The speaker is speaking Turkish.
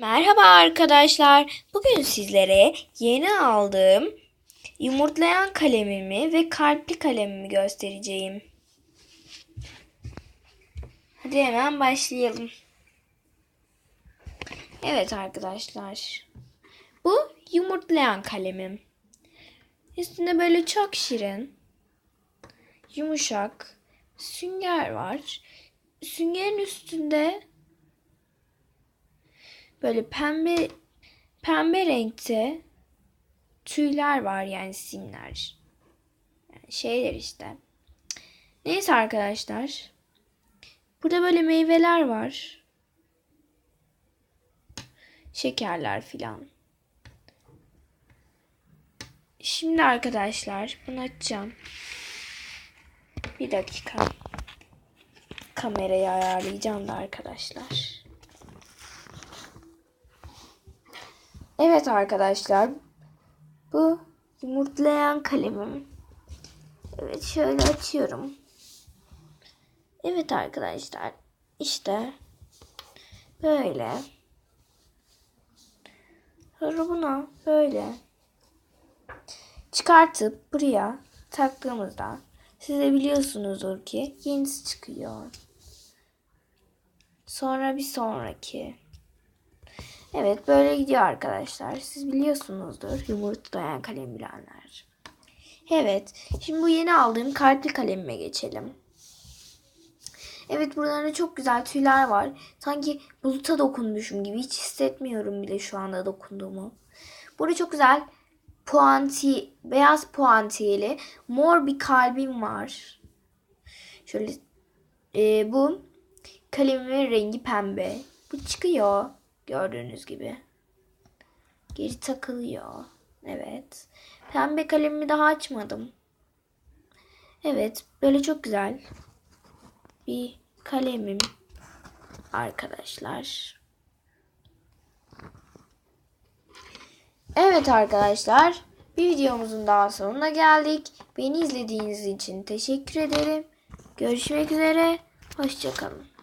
Merhaba arkadaşlar. Bugün sizlere yeni aldığım yumurtlayan kalemimi ve kalpli kalemimi göstereceğim. Hadi hemen başlayalım. Evet arkadaşlar. Bu yumurtlayan kalemim. Üstünde böyle çok şirin, yumuşak sünger var. Süngerin üstünde böyle pembe pembe renkte tüyler var yani simler. Yani şeyler işte. Neyse arkadaşlar. Burada böyle meyveler var. Şekerler filan. Şimdi arkadaşlar bunu açacağım. Bir dakika. Kamerayı ayarlayacağım da arkadaşlar. Evet arkadaşlar. Bu yumurtlayan kalemim. Evet şöyle açıyorum. Evet arkadaşlar. İşte böyle. Sonra buna böyle çıkartıp buraya taktığımızda siz de biliyorsunuzdur ki yenisi çıkıyor. Sonra bir sonraki. Evet böyle gidiyor arkadaşlar. Siz biliyorsunuzdur yumurtlayan kalem bilenler. Evet şimdi bu yeni aldığım kalpli kalemime geçelim. Evet buralarda çok güzel tüyler var. Sanki buluta dokunmuşum gibi hiç hissetmiyorum bile şu anda dokunduğumu. Burada çok güzel puanti, beyaz puantiyeli mor bir kalbim var. Şöyle e, bu kalemimin rengi pembe. Bu çıkıyor gördüğünüz gibi. Geri takılıyor. Evet. Pembe kalemimi daha açmadım. Evet, böyle çok güzel bir kalemim arkadaşlar. Evet arkadaşlar, bir videomuzun daha sonuna geldik. Beni izlediğiniz için teşekkür ederim. Görüşmek üzere, hoşçakalın.